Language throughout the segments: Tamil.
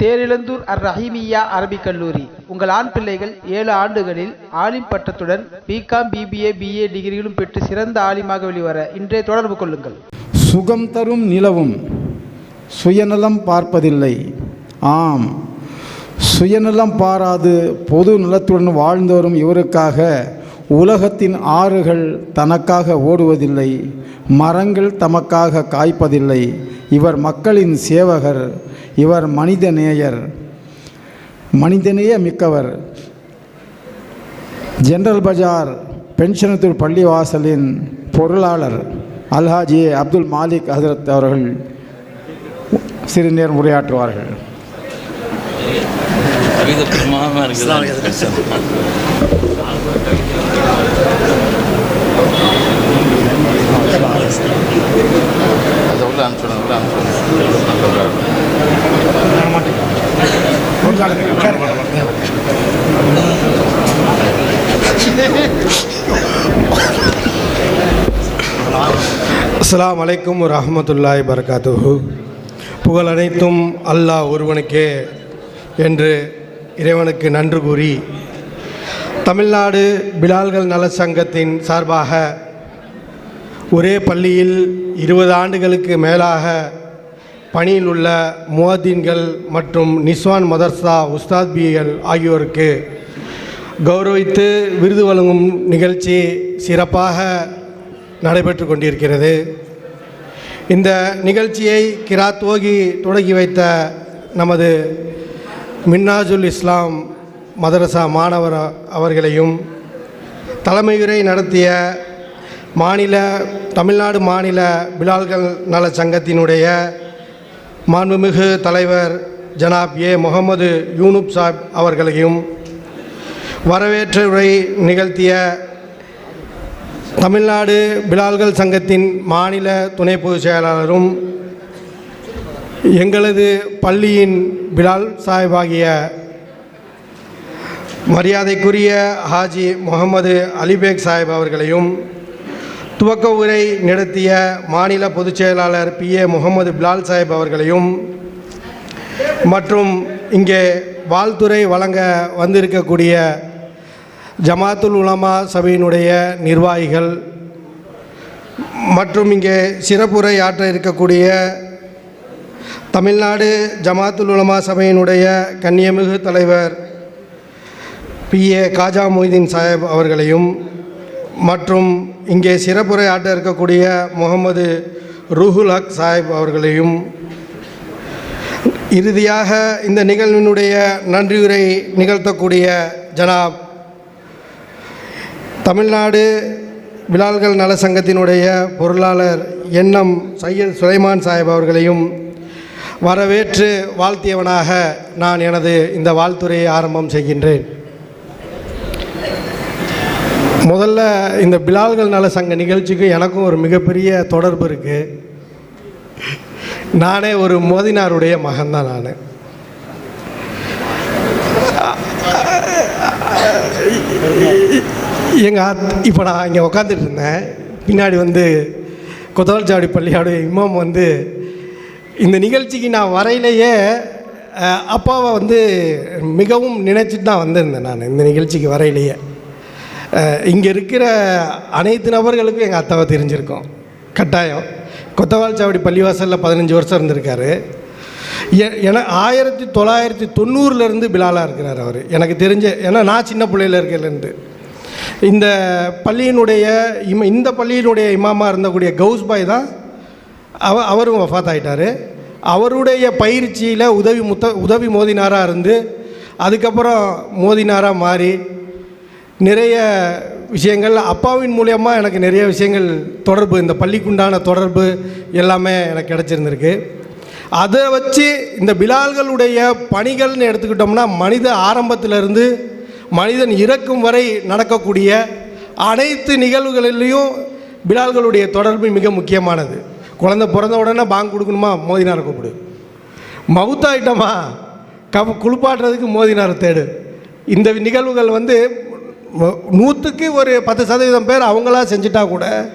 தேரிழந்தூர் அர் ரஹீமியா அரபிக் கல்லூரி. உங்கள் ஆண் பிள்ளைகள் ஏழு ஆண்டுகளில் ஆலிம் பட்டத்துடன் பிகாம் பிபிஏ பிஏ டிகிரிகளும் பெற்று சிறந்த ஆலிமாக வெளிவர இன்றே தொடர்பு கொள்ளுங்கள். சுகம் தரும் நிலவும் சுயநலம் பார்ப்பதில்லை. ஆம் சுயநலம் பாராது பொது நலத்துடன் வாழ்ந்தோறும் இவருக்காக உலகத்தின் ஆறுகள் தனக்காக ஓடுவதில்லை மரங்கள் தமக்காக காய்ப்பதில்லை. இவர் மக்களின் சேவகர். இவர் மனிதநேயர் மனிதநேய மிக்கவர். ஜெனரல் பஜார் பென்ஷனத்தூர் பள்ளிவாசலின் பொருளாளர் அல்ஹாஜி அப்துல் மாலிக் ஹசரத் அவர்கள் சிறு நேரம் உரையாற்றுவார்கள். கவிதை பிரமாதமாக இருக்குது அதை உள்ள அனுப்பிச்சு உள்ள அனுப்பிச்சு அஸ்லாம் அலைக்கும் ரஹமத்துல்லாய் பரகாத்து புகழ் அனைத்தும் அல்லாஹ் ஒருவனுக்கே என்று இறைவனுக்கு நன்றி கூறி தமிழ்நாடு பிலால்கள் நல சங்கத்தின் சார்பாக ஒரே பள்ளியில் இருபது ஆண்டுகளுக்கு மேலாக பணியில் உள்ள முவாதீன்கள் மற்றும் நிஸ்வான் மதர்சா உஸ்தாத் பிகள் ஆகியோருக்கு கௌரவித்து விருது வழங்கும் நிகழ்ச்சி சிறப்பாக நடைபெற்று கொண்டிருக்கிறது. இந்த நிகழ்ச்சியை கிராத்வோகி தொடங்கி வைத்த நமது மின்னாஜுல் இஸ்லாம் மதரசா மாணவர் அவர்களையும் தலைமையுரை நடத்திய மாநில தமிழ்நாடு மாநில பிலால்கள் நல சங்கத்தினுடைய மாண்புமிகு தலைவர் ஜனாப் ஏ. முகமது யூனுப் சாப் அவர்களையும் வரவேற்று உரை நிகழ்த்திய தமிழ்நாடு பிலால்கள் சங்கத்தின் மாநில துணை பொதுச் செயலாளரும் எங்களது பள்ளியின் பிலால் சாஹிபாகிய மரியாதைக்குரிய ஹாஜி முகமது அலிபேக் சாஹிப் அவர்களையும் துவக்க உரை நடத்திய மாநில பொதுச் செயலாளர் பி. ஏ. முகமது பிலால் சாஹிப் அவர்களையும் மற்றும் இங்கே வாழ்த்துறை வழங்க வந்திருக்கக்கூடிய ஜமாத்துல் உலமா சபையினுடைய நிர்வாகிகள் மற்றும் இங்கே சிறப்புரை ஆற்ற இருக்கக்கூடிய தமிழ்நாடு ஜமாத்துல் உலமா சபையினுடைய கண்ணியமிகு தலைவர் பி. ஏ. காஜா மொய்தீன் சாஹிப் அவர்களையும் மற்றும் இங்கே சிறப்புரை ஆற்ற இருக்கக்கூடிய முகமது ரூஹுல் ஹக் சாஹிப் அவர்களையும் இறுதியாக இந்த நிகழ்வினுடைய நன்றியுரை நிகழ்த்தக்கூடிய ஜனாப் தமிழ்நாடு விழால்கள் நல சங்கத்தினுடைய பொருளாளர் எண்ணம் சையத் சுலைமான் சாஹிப் அவர்களையும் வரவேற்று வாழ்த்தியவனாக நான் எனது இந்த வாழ்த்துறையை ஆரம்பம் செய்கின்றேன். முதல்ல இந்த பிலால்கள் நல சங்க நிகழ்ச்சிக்கு எனக்கும் ஒரு மிகப்பெரிய தொடர்பு இருக்குது நானே ஒரு மோதினாருடைய மகன்தான் நான். எங்கள் அத் இப்போ நான் இங்கே உக்காந்துட்டு இருந்தேன். பின்னாடி வந்து கொத்தவல்சாவடி பள்ளியாடு இமாம் வந்து இந்த நிகழ்ச்சிக்கு நான் வரையிலேயே அப்பாவை வந்து மிகவும் நினைச்சிட்டு தான் வந்திருந்தேன் நான் இந்த நிகழ்ச்சிக்கு வரையிலேயே. இங்கே இருக்கிற அனைத்து நபர்களுக்கும் எங்கள் அத்தாவை தெரிஞ்சிருக்கோம். கட்டாயம். கொத்தவால்சாவடி பள்ளிவாசலில் பதினஞ்சு வருஷம் இருந்திருக்காரு. என ஆயிரத்தி தொள்ளாயிரத்தி தொண்ணூறுலேருந்து பிலாலாக இருக்கிறார் அவர். எனக்கு தெரிஞ்ச ஏன்னா நான் சின்ன பிள்ளையில இருக்கலேருந்து இந்த பள்ளியினுடைய இம இந்த பள்ளியினுடைய இமாமா இருந்தக்கூடிய கவுஸ் பாய் தான் அவ அவரும் வஃபாத் ஆகிட்டார் அவருடைய பயிற்சியில் உதவி முத்த உதவி மோதினாராக இருந்து அதுக்கப்புறம் மோதினாராக மாறி நிறைய விஷயங்கள் அப்பாவின் மூலயமா எனக்கு நிறைய விஷயங்கள் தொடர்பு இந்த பள்ளிக்குண்டான தொடர்பு எல்லாமே எனக்கு கிடச்சிருந்திருக்கு. அதை வச்சு இந்த பிலால்களுடைய பணிகள்னு எடுத்துக்கிட்டோம்னா மனித ஆரம்பத்திலிருந்து மனிதன் இறக்கும் வரை நடக்கக்கூடிய அனைத்து நிகழ்வுகளிலையும் பிலால்களுடைய தொடர்பு மிக முக்கியமானது. குழந்தை பிறந்த உடனே பாங்க் கொடுக்கணுமா? மோதினார் கூப்பிடு. மவுத்தாயிட்டமா கப் குளிப்பாட்டுறதுக்கு மோதினார் தேடு. இந்த நிகழ்வுகள் வந்து நூற்றுக்கு ஒரு பத்து சதவீதம் பேர் அவங்களா செஞ்சிட்டா கூட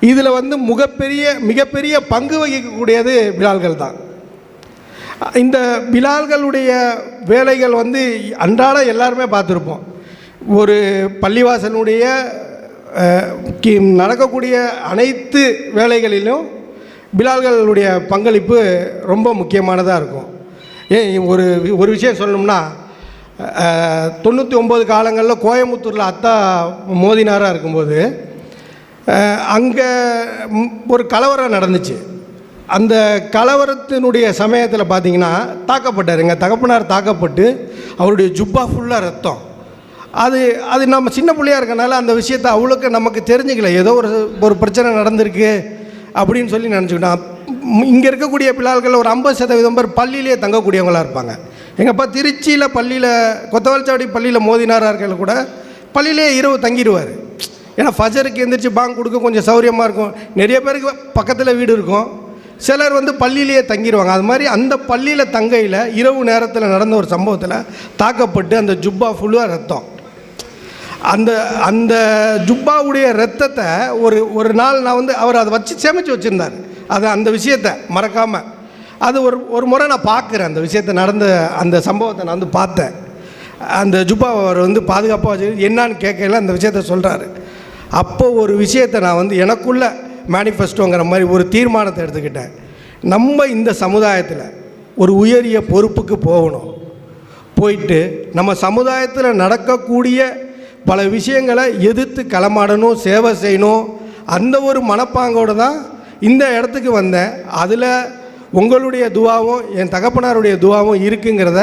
இதில் வந்து மிகப்பெரிய மிகப்பெரிய பங்கு வகிக்கக்கூடியது பிலால்கள் தான். இந்த பிலால்களுடைய வேலைகள் வந்து அன்றாட எல்லாருமே பார்த்துருப்போம். ஒரு பள்ளிவாசனுடைய கி- நடக்கக்கூடிய அனைத்து வேலைகளிலும் பிலால்களுடைய பங்களிப்பு ரொம்ப முக்கியமானதாக இருக்கும். ஏன் ஒரு ஒரு விஷயம் சொல்லணும்னா தொண்ணூற்றி ஒம்பது காலங்களில் கோயம்புத்தூரில் அத்தா மோதினாராக இருக்கும்போது அங்கே ஒரு கலவரம் நடந்துச்சு. அந்த கலவரத்தினுடைய சமயத்தில் பார்த்தீங்கன்னா தாக்கப்பட்டார். எங்கள் தகப்பனார் தாக்கப்பட்டு அவருடைய ஜுப்பா ஃபுல்லாக ரத்தம். அது அது நம்ம சின்ன பிள்ளையா இருக்கனால அந்த விஷயத்தை அவ்வளோக்கு நமக்கு தெரிஞ்சுக்கல. ஏதோ ஒரு ஒரு பிரச்சனை நடந்திருக்கு அப்படின்னு சொல்லி நினச்சிக்கிட்டோம். இங்கே இருக்கக்கூடிய பிள்ளைகள் ஒரு ஐம்பது சதவீதம் பேர் பள்ளியிலேயே தங்கக்கூடியவங்களா இருப்பாங்க. எங்கப்பா திருச்சியில் பள்ளியில் கொத்தவல்சாவடி பள்ளியில் மோதினாராக இருக்கிற கூட பள்ளியிலேயே இரவு தங்கிடுவார். ஏன்னா ஃபஜருக்கு எந்திரிச்சு பாங்க் கொடுக்க கொஞ்சம் சௌரியமாக இருக்கும். நிறைய பேருக்கு பக்கத்தில் வீடு இருக்கும். சிலர் வந்து பள்ளியிலேயே தங்கிடுவாங்க அது மாதிரி அந்த பள்ளியில் தங்கையில் இரவு நேரத்தில் நடந்த ஒரு சம்பவத்தில் தாக்கப்பட்டு அந்த ஜுப்பா ஃபுல்லாக ரத்தம். அந்த அந்த ஜுப்பாவுடைய ரத்தத்தை ஒரு ஒரு நாள் நான் வந்து அவர் அதை வச்சு சேமித்து வச்சுருந்தார். அது அந்த விஷயத்தை மறக்காமல் அது ஒரு ஒரு முறை நான் பார்க்குறேன் அந்த விஷயத்தை நடந்த அந்த சம்பவத்தை நான் வந்து பார்த்தேன். அந்த ஜுப்பா அவர் வந்து பாதுகாப்பாக வச்சு என்னான்னு கேட்கல அந்த விஷயத்த சொல்கிறாரு அப்போது ஒரு விஷயத்தை நான் வந்து எனக்குள்ள மேனிஃபெஸ்டோங்கிற மாதிரி ஒரு தீர்மானத்தை எடுத்துக்கிட்டேன். நம்ம இந்த சமுதாயத்தில் ஒரு உயரிய பொறுப்புக்கு போகணும். போயிட்டு நம்ம சமுதாயத்தில் நடக்கக்கூடிய பல விஷயங்களை எதிர்த்து களமாடணும் சேவை செய்யணும் அந்த ஒரு மனப்பாங்கோடு தான் இந்த இடத்துக்கு வந்தேன். அதில் உங்களுடைய துவாவும் என் தகப்பனாருடைய துவாவும் இருக்குங்கிறத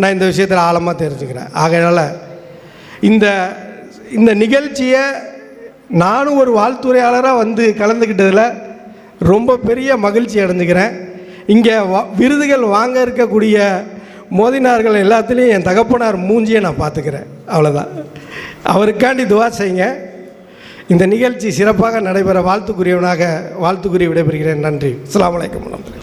நான் இந்த விஷயத்தில் ஆழமாக தெரிஞ்சுக்கிறேன். ஆகையினால் இந்த இந்த நிகழ்ச்சியை நானும் ஒரு வாழ்த்துறையாளராக வந்து கலந்துக்கிட்டதில் ரொம்ப பெரிய மகிழ்ச்சி அடைஞ்சுக்கிறேன். இங்கே வா- விருதுகள் வாங்க இருக்கக்கூடிய மோதினார்கள் எல்லாத்துலேயும் என் தகப்பனார் மூஞ்சியை நான் பார்த்துக்கிறேன். அவ்வளோதான் அவருக்காண்டி துவா செய்யுங்க. இந்த நிகழ்ச்சி சிறப்பாக நடைபெற வாழ்த்துக்குரியவனாக வாழ்த்துக்குரிய விடைபெறுகிறேன். நன்றி. அஸ்லாம் வலைக்கம் வரஹ்மத்துல்லாஹி